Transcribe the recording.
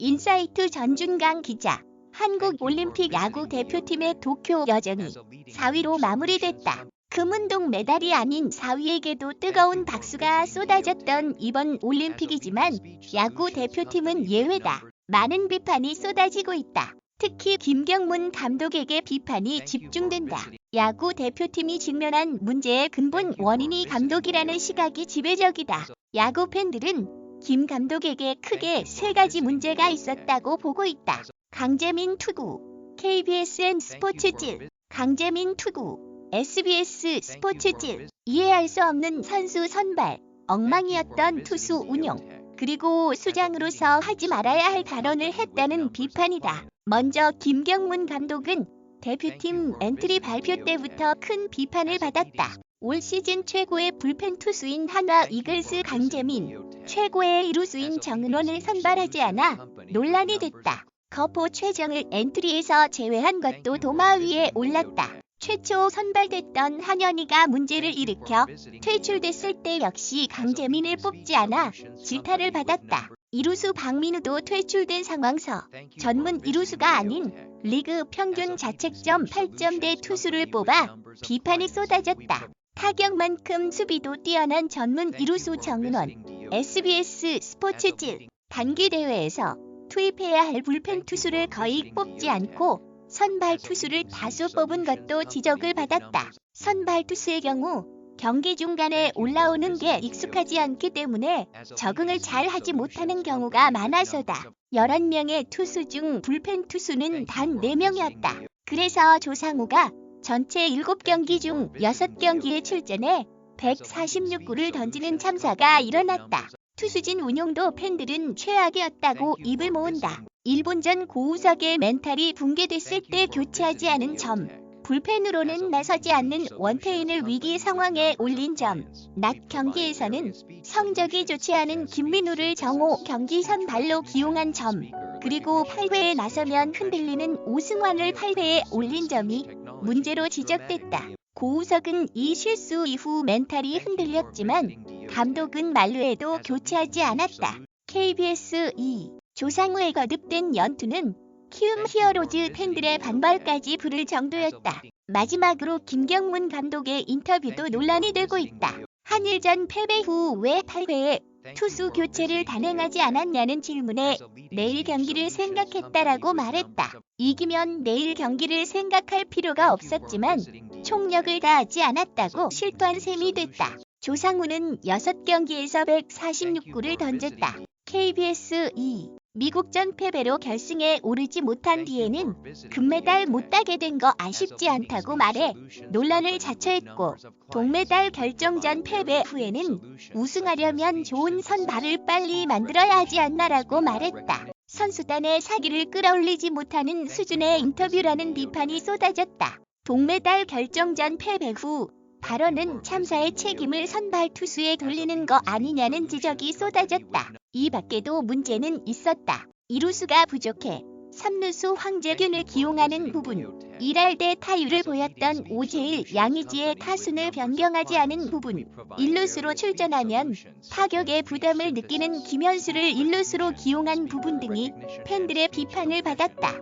인사이트 전준강 기자. 한국 올림픽 야구 대표팀의 도쿄 여정이 4위로 마무리됐다. 금운동 메달이 아닌 4위에게도 뜨거운 박수가 쏟아졌던 이번 올림픽이지만 야구 대표팀은 예외다. 많은 비판이 쏟아지고 있다. 특히 김경문 감독에게 비판이 집중된다. 야구 대표팀이 직면한 문제의 근본 원인이 감독이라는 시각이 지배적이다. 야구 팬들은 김 감독에게 크게 세 가지 문제가 있었다고 보고 있다. 강재민 투구, KBSN 스포츠질, 강재민 투구, SBS 스포츠질, 이해할 수 없는 선수 선발, 엉망이었던 투수 운용, 그리고 수장으로서 하지 말아야 할 발언을 했다는 비판이다. 먼저 김경문 감독은 대표팀 엔트리 발표 때부터 큰 비판을 받았다. 올 시즌 최고의 불펜 투수인 한화 이글스 강재민, 최고의 이루수인 정은원을 선발하지 않아 논란이 됐다. 거포 최정을 엔트리에서 제외한 것도 도마 위에 올랐다. 최초 선발됐던 한현희가 문제를 일으켜 퇴출됐을 때 역시 강재민을 뽑지 않아 질타를 받았다. 이루수 박민우도 퇴출된 상황서 전문 이루수가 아닌 리그 평균 자책점 8점대 투수를 뽑아 비판이 쏟아졌다. 타격만큼 수비도 뛰어난 전문 이루수 정은원 SBS 스포츠질 단기 대회에서 투입해야 할 불펜 투수를 거의 뽑지 않고 선발 투수를 다수 뽑은 것도 지적을 받았다. 선발 투수의 경우 경기 중간에 올라오는 게 익숙하지 않기 때문에 적응을 잘 하지 못하는 경우가 많아서다. 11명의 투수 중 불펜 투수는 단 4명이었다. 그래서 조상우가 전체 7경기 중 6경기에 출전해 146구를 던지는 참사가 일어났다. 투수진 운용도 팬들은 최악이었다고 입을 모은다. 일본전 고우석의 멘탈이 붕괴됐을 때 교체하지 않은 점, 불펜으로는 나서지 않는 원태인을 위기 상황에 올린 점, 낮 경기에서는 성적이 좋지 않은 김민우를 정오 경기 선발로 기용한 점, 그리고 8회에 나서면 흔들리는 오승환을 8회에 올린 점이 문제로 지적됐다. 고우석은 이 실수 이후 멘탈이 흔들렸지만 감독은 만루에도 교체하지 않았다. KBS 2 조상우의 거듭된 연투는 키움 히어로즈 팬들의 반발까지 부를 정도였다. 마지막으로 김경문 감독의 인터뷰도 논란이 되고 있다. 한일전 패배 후 왜 8회에 투수 교체를 단행하지 않았냐는 질문에 내일 경기를 생각했다라고 말했다. 이기면 내일 경기를 생각할 필요가 없었지만 총력을 다하지 않았다고 실토한 셈이 됐다. 조상우는 6경기에서 146구를 던졌다. KBS 2 미국전 패배로 결승에 오르지 못한 뒤에는 금메달 못 따게 된 거 아쉽지 않다고 말해 논란을 자처했고 동메달 결정전 패배 후에는 우승하려면 좋은 선발을 빨리 만들어야 하지 않나라고 말했다. 선수단의 사기를 끌어올리지 못하는 수준의 인터뷰라는 비판이 쏟아졌다. 동메달 결정전 패배 후 발언은 참사의 책임을 선발 투수에 돌리는 거 아니냐는 지적이 쏟아졌다. 이 밖에도 문제는 있었다. 이루수가 부족해 3루수 황재균을 기용하는 부분, 일할 때 타율을 보였던 오재일, 양의지의 타순을 변경하지 않은 부분, 1루수로 출전하면 타격의 부담을 느끼는 김현수를 1루수로 기용한 부분 등이 팬들의 비판을 받았다.